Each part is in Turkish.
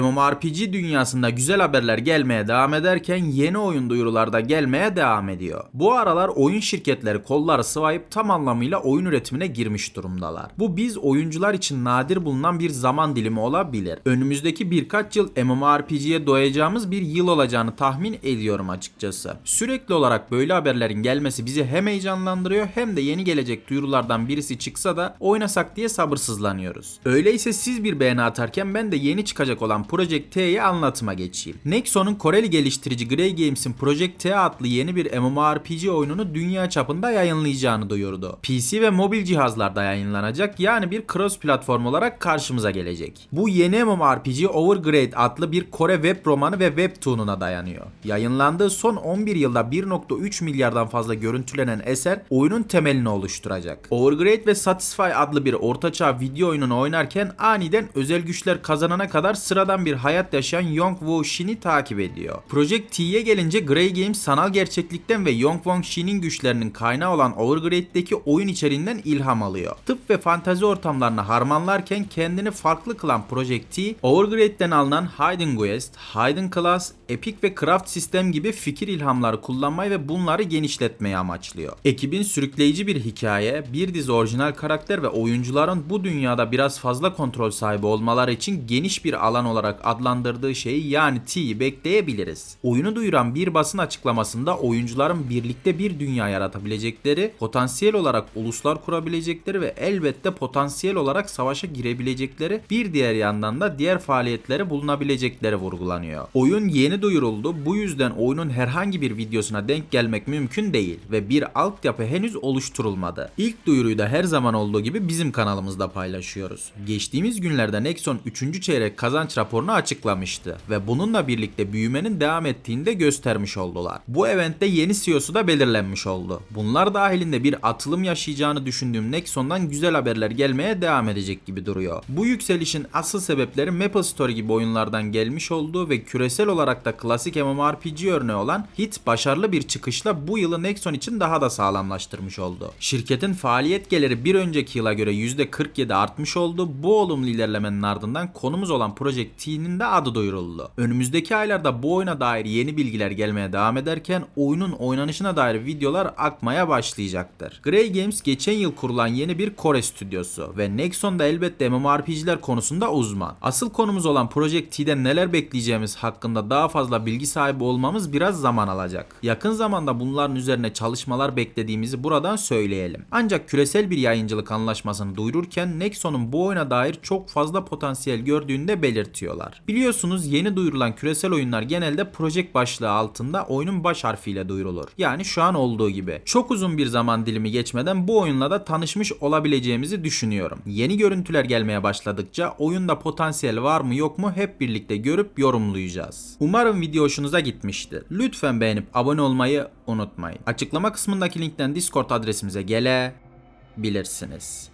MMORPG dünyasında güzel haberler gelmeye devam ederken yeni oyun duyurular da gelmeye devam ediyor. Bu aralar oyun şirketleri kolları sıvayıp tam anlamıyla oyun üretimine girmiş durumdalar. Bu biz oyuncular için nadir bulunan bir zaman dilimi olabilir. Önümüzdeki birkaç yıl MMORPG'ye doyacağımız bir yıl olacağını tahmin ediyorum açıkçası. Sürekli olarak böyle haberlerin gelmesi bizi hem heyecanlandırıyor hem de yeni gelecek duyurulardan birisi çıksa da oynasak diye sabırsızlanıyoruz. Öyleyse siz bir beğeni atarken ben de yeni çıkacak olan Project T'ye anlatıma geçeyim. Nexon'un Koreli geliştirici Grey Games'in Project T adlı yeni bir MMORPG oyununu dünya çapında yayınlayacağını duyurdu. PC ve mobil cihazlarda yayınlanacak yani bir cross platform olarak karşımıza gelecek. Bu yeni MMORPG Overgrade adlı bir Kore web romanı ve webtoon'una dayanıyor. Yayınlandığı son 11 yılda 1.3 milyardan fazla görüntülenen eser oyunun temelini oluşturacak. Overgrade ve Satisfy adlı bir ortaçağ video oyununu oynarken aniden özel güçler kazanana kadar sıradan bir hayat yaşayan Yong Woo Shin'i takip ediyor. Project T'ye gelince Grey Games sanal gerçeklikten ve Yong Woo Shin'in güçlerinin kaynağı olan Overgrade'deki oyun içeriğinden ilham alıyor. Tıp ve fantazi ortamlarını harmanlarken kendini farklı kılan Project T, Overgrade'den alınan Hidden Quest, Hidden Class, Epic ve Craft sistem gibi fikir ilhamları kullanmayı ve bunları genişletmeyi amaçlıyor. Ekibin sürükleyici bir hikaye, bir dizi orijinal karakter ve oyuncuların bu dünyada biraz fazla kontrol sahibi olmaları için geniş bir alan olarak adlandırdığı şeyi yani T'yi bekleyebiliriz. Oyunu duyuran bir basın açıklamasında oyuncuların birlikte bir dünya yaratabilecekleri, potansiyel olarak uluslar kurabilecekleri ve elbette potansiyel olarak savaşa girebilecekleri bir diğer yandan da diğer faaliyetleri bulunabilecekleri vurgulanıyor. Oyun yeni duyuruldu. Bu yüzden oyunun herhangi bir videosuna denk gelmek mümkün değil ve bir altyapı henüz oluşturulmadı. İlk duyuruyu da her zaman olduğu gibi bizim kanalımızda paylaşıyoruz. Geçtiğimiz günlerde Nexon 3. çeyrek kazanç raporunu açıklamıştı ve bununla birlikte büyümenin devam ettiğini de göstermiş oldular. Bu eventte yeni CEO'su da belirlenmiş oldu. Bunlar dahilinde bir atılım yaşayacağını düşündüğüm Nexon'dan güzel haberler gelmeye devam edecek gibi duruyor. Bu yükselişin asıl sebepleri Maple Story gibi oyunlardan gelmiş olduğu ve küresel olarak da klasik MMORPG örneği olan Hit başarılı bir çıkışla bu yılı Nexon için daha da sağlamlaştırmış oldu. Şirketin faaliyet geliri bir önceki yıla göre %47 artmış oldu. Bu olumlu ilerlemenin ardından konumuz olan Project T'nin de adı duyuruldu. Önümüzdeki aylarda bu oyuna dair yeni bilgiler gelmeye devam ederken oyunun oynanışına dair videolar akmaya başlayacaktır. Grey Games geçen yıl kurulan yeni bir Kore stüdyosu ve Nexon da elbette MMORPG'ler konusunda uzman. Asıl konumuz olan Project T'den neler bekleyeceğimiz hakkında daha fazla bilgi sahibi olmamız biraz zaman alacak. Yakın zamanda bunların üzerine çalışmalar beklediğimizi buradan söyleyelim. Ancak küresel bir yayıncılık anlaşmasını duyururken Nexon'un bu oyuna dair çok fazla potansiyel gördüğünü de belirtiyorlar. Biliyorsunuz yeni duyurulan küresel oyunlar genelde Project başlığı altında oyunun baş harfiyle duyurulur. Yani şu an olduğu gibi. Çok uzun bir zaman dilimi geçmeden bu oyunla da tanışmış olabileceğimizi düşünüyorum. Yeni görüntüler gelmeye başladıkça oyunda potansiyel var mı yok mu hep birlikte görüp yorumlayacağız. Umarım video hoşunuza gitmiştir. Lütfen beğenip abone olmayı unutmayın. Açıklama kısmındaki linkten Discord adresimize gelebilirsiniz.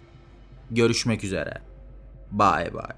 Görüşmek üzere. Bye bye.